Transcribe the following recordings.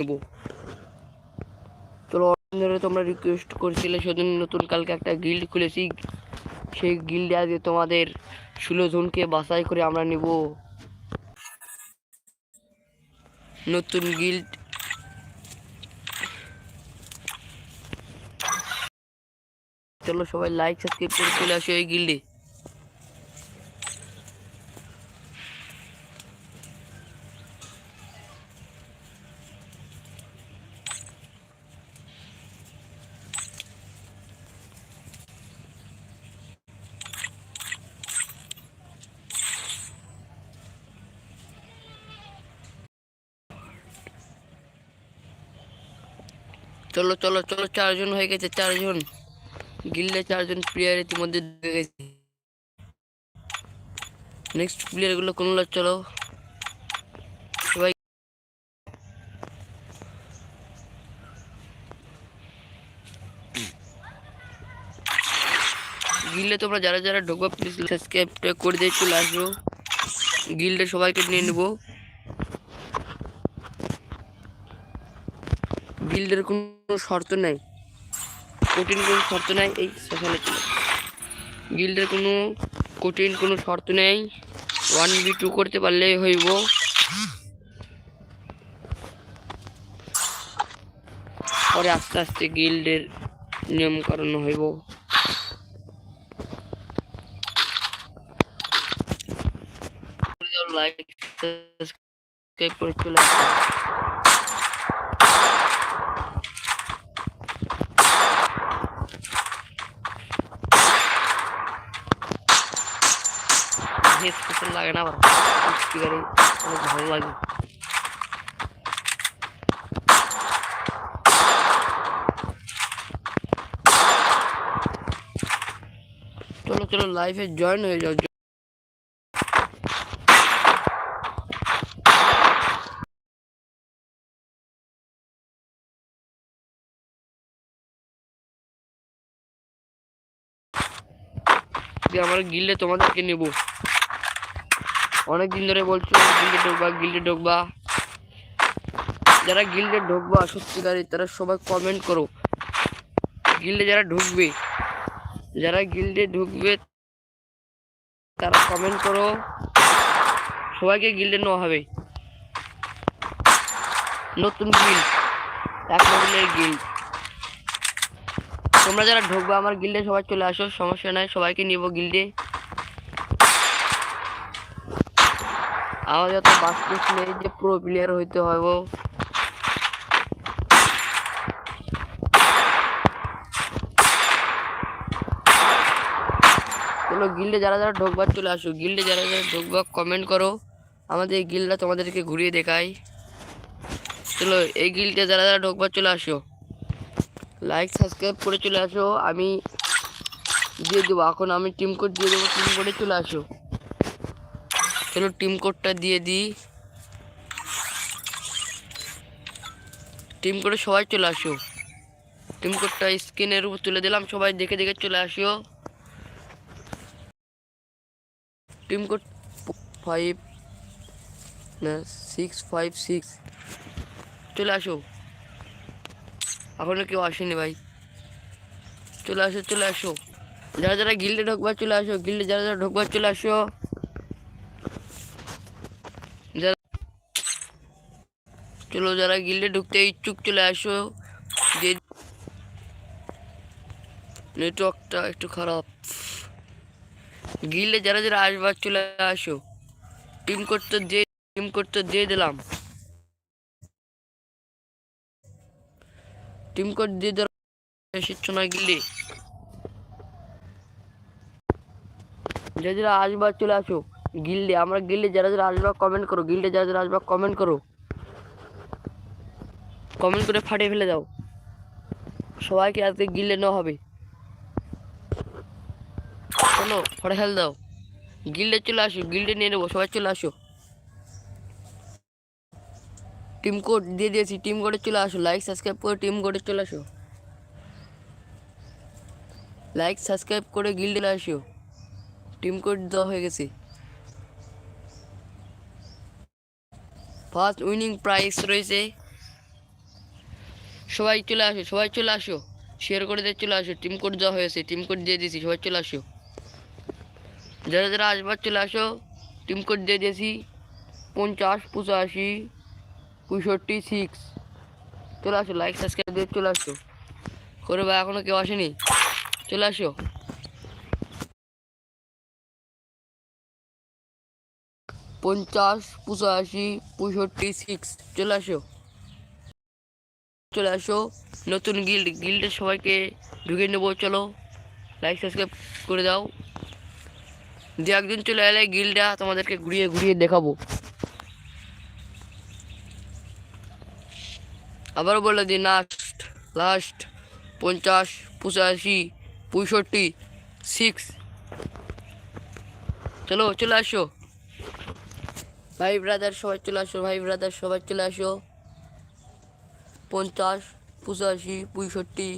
নেব। চলো ধরে তোমরা রিকোয়েস্ট করছিলে সেদিন নতুন কালকে একটা গিল্ড খুলেছি। সেই গিল্ডে আজকে তোমাদের ষোলো জনকে বাছাই করে আমরা নেব। নতুন গিল্ড চলো সবাই লাইক সাবস্ক্রাইব করে চলে আসো এই গিল্ডে চলো চলো চলো, চারজন হয়ে গেছে, চারজন। গিল্ডে চারজন প্লেয়ার ইতিমধ্যে ঢুকে গেছে। নেক্সট প্লেয়ারগুলো কোন চলো। সবাই গিল্ডে তোমরা যারা যারা ঢুকবো প্লিজ সাবস্ক্রাইব করে দিয়ে চলে আসব গিল্ডে সবাইকে নিয়ে নেব। গিল্ডের কোনো শর্ত নাই। কঠিন কোনো শর্ত নাই এই সেখানে চলে গিল্ডের কোনো কঠিন কোনো শর্ত নেই। ওয়ান বি টু করতে পারলেই হইব। পরে আস্তে আস্তে গিল্ডের নিয়ম কারণ হইব। লাইক সাবস্ক্রাইব করে চলে হেড কিছু লাগে না, আবার অনেক ভালো লাগে। চলো চলো লাইফে জয়েন হয়ে যাও আমার গিল্ডে তোমাদেরকে নেব। অনেক দিন ধরে বলছো গিল্ডে ঢুকবা গিল্ডে ঢুকবা। যারা গিল্ডে ঢুকবা সত্যিকারী তারা সবাই কমেন্ট করো। গিল্ডে যারা ঢুকবে, যারা গিল্ডে ঢুকবে, তারা কমেন্ট করো। সবাইকে গিল্ডে নেওয়া হবে। নতুন গিল্ড এক মডেলের গিল্ড তোমরা যারা ঢুকবে, আমার গিল্ডে সবাই চলে আসো, সমস্যা নাই, সবাইকে নিব গিল্ডে আমাদের তো বাস্কেট নেই যে প্রো প্লেয়ার হইতে হইব চলো গিল্ডে যারা যারা ঢুকবার চলে আসো। গিল্ডে যারা যারা ঢুকবা কমেন্ট করো। আমাদের এই গিল্ডটা তোমাদেরকে ঘুরিয়ে দেখাই। চলো এই গিল্ডে যারা যারা ঢুকবার চলে আসো লাইক সাবস্ক্রাইব করে চলে আসো। আমি দিয়ে দেবো। এখন আমি টিম কোড দিয়ে দেবো টিম কোডে চলে আসো। চলো টিম কোডটা দিয়ে দিই। টিম কোডে সবাই চলে আসো। টিম কোডটা স্ক্রিনের উপর তুলে দিলাম, সবাই দেখে দেখে চলে আসো। টিম কোড ফাইভ, না, সিক্স, ফাইভ, সিক্স। চলে আসো। এখনও কেউ আসেনি ভাই। চলে আসো চলে আসো। যারা যারা গিল্ডে ঢোকবার চলে আসো, গিল্ডে যারা যারা ঢোকবার চলে আসো। চলো যারা গিল্ডে ঢুকতে ইচ্ছুক চলে আসো। যে নেটওয়ার্কটা একটু খারাপ। গিল্ডে যারা যারা আসবার চলে আসো। টিম করতে দিয়ে টিম করতে দিয়ে দিলাম। টিম কোড দিয়ে দেওয়ার এসেছ না গিল্ডে যারা যারা আসবার চলে আসো গিল্ডে আমরা গিল্ডে যারা যারা আসবা কমেন্ট করো। গিল্ডে যারা যারা আসবা কমেন্ট করো। কমেন্ট করে ফাটিয়ে ফেলে দাও। সবাইকে আজকে গিল্ডে নেওয়া হবে। চলো ফটো ফেলে দাও। গিল্ডে চলে আসো, গিল্ডে নিয়ে নেব, সবাই চলে আসো। টিম কোড দিয়ে দিয়েছি, টিম কোডে চলে আসো। লাইক, সাবস্ক্রাইব করে টিম কোডে চলে আসো। লাইক, সাবস্ক্রাইব করে গিল্ডে আসো। টিম কোড দেওয়া হয়ে গেছে। ফার্স্ট উইনিং প্রাইস রয়েছে সবাই চলে আসো, সবাই চলে আসো। শেয়ার করে দিয়ে চলে আসো টিম কোড দেওয়া হয়েছে টিম কোড দিয়ে দিয়েছি, সবাই চলে আসো। যারা যারা আসবার চলে আসো টিম কোড দিয়ে দিয়েছি, পঞ্চাশ, পঁচাশি, পঁয়ষট্টি সিক্স চলে আসো লাইক সাবস্ক্রাইব দিয়ে চলে আসো। করে ভাই, এখনও কেউ আসেনি? চলে আসো। পঞ্চাশ, পঁচাশি, পঁয়ষট্টি সিক্স চলে আসো। চলে আসো। নতুন গিল্ড গিল্ডের সবাইকে ঢুকে নেব, চলো। লাইক সাবস্ক্রাইব করে দাও। দু একদিন চলে এলে গিল্ডটা তোমাদেরকে ঘুরিয়ে ঘুরিয়ে দেখাবো। আবারও বলে দিই লাস্ট লাস্ট পঞ্চাশ, পঁচাশি, পঁয়ষট্টি সিক্স চলো, চলে আসো। ভাই ব্রাদার সবাই চলে আসো, ভাই ব্রাদার সবাই চলে আসো। পঞ্চাশ পঁচাশি পঁয়ষট্টি।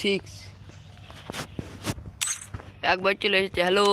সিক্স একবার চলে এসেছে হ্যালো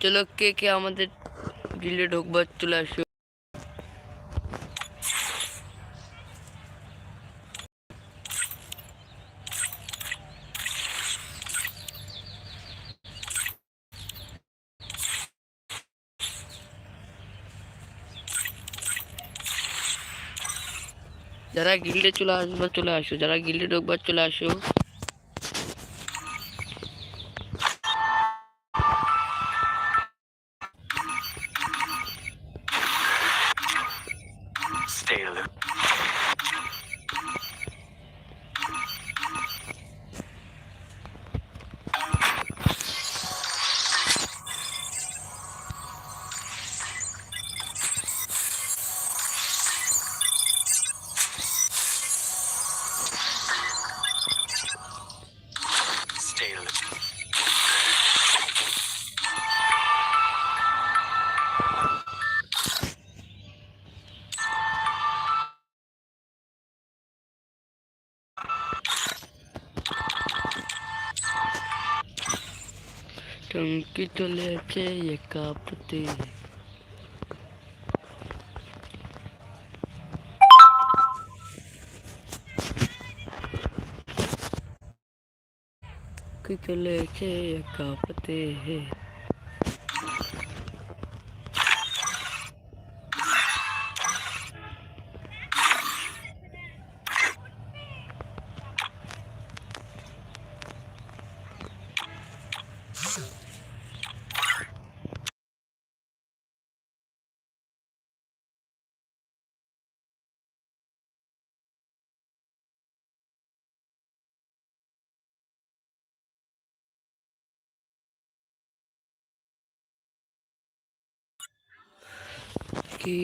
চলো কে কে আমাদের গিল্ডে ঢুকবার চলে আসো। যারা গিল্ডে চলে আসবার চলে আসো যারা গিল্ডে ঢুকবার চলে আসো Stay alert. टंकी चले अच्छे ये कापती चले चे का पते है। কি